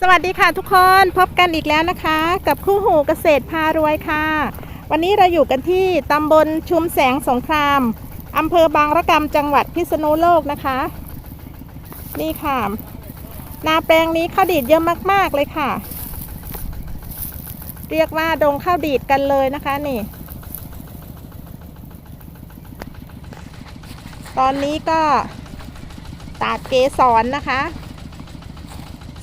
สวัสดีค่ะทุกคนพบกันอีกแล้วนะคะ กับคู่หูเกษตรพารวยค่ะ วันนี้เราอยู่กันที่ตำบลชุมแสงสงครามอำเภอบางระกำจังหวัดพิษณุโลกนะคะ นี่ค่ะ นาแปลงนี้ข้าวดีดเยอะมาก ๆเลยค่ะ เรียกว่าดงข้าวดีดกันเลยนะคะนี่ ตอนนี้ก็ตาดเกสรนะคะ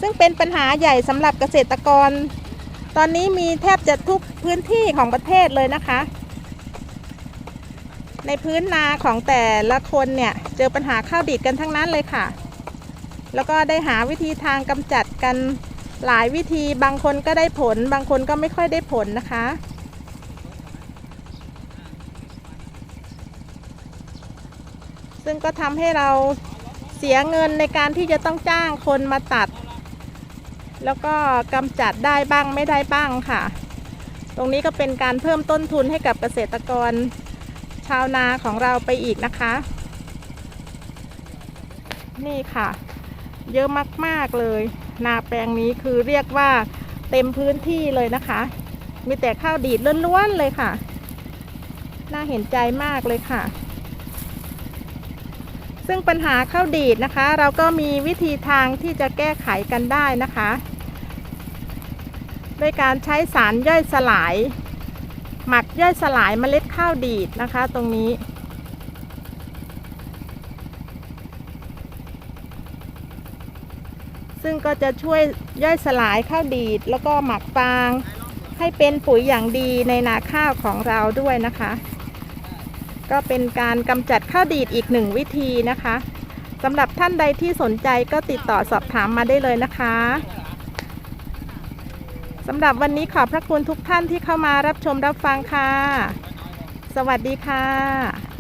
ซึ่งเป็นปัญหาใหญ่สำหรับเกษตรกร ตอนนี้มีแทบจะทุกพื้นที่ของประเทศเลยนะคะ ในพื้นนาของแต่ละคนเนี่ยเจอปัญหาข้าวดีดกันทั้งนั้นเลยค่ะ แล้วก็ได้หาวิธีทางกำจัดกันหลายวิธีบางคนก็ได้ผล บางคนก็ไม่ค่อยได้ผลนะคะซึ่งก็ทำให้เราเสียเงินในการที่จะต้องจ้างคนมาตัด แล้วก็กำจัดได้บ้างไม่ได้บ้างค่ะ ตรงนี้ก็เป็นการเพิ่มต้นทุนให้กับเกษตรกรชาวนาของเราไปอีกนะคะ นี่ค่ะ เยอะมากๆเลย นาแปลงนี้คือเรียกว่าเต็มพื้นที่เลยนะคะ มีแต่ข้าวดีดล้วนๆเลยค่ะ น่าเห็นใจมากเลยค่ะ ซึ่งปัญหาข้าวดีดนะคะ เราก็มีวิธีทางที่จะแก้ไขกันได้นะคะด้วยการใช้สารย่อยสลาย หมักย่อยสลายเมล็ดข้าวดีดนะคะ ตรงนี้ ซึ่งก็จะช่วยย่อยสลายข้าวดีด แล้วก็หมักฟางให้เป็นปุ๋ยอย่างดีในนาข้าวของเราด้วยนะคะ ก็เป็นการกำจัดข้าวดีดอีกหนึ่งวิธีนะคะสำหรับท่านใดที่สนใจก็ติดต่อสอบถามมาได้เลยนะคะสำหรับวันนี้ขอบพระคุณทุกท่านที่เข้ามารับชมรับฟังค่ะ สวัสดีค่ะ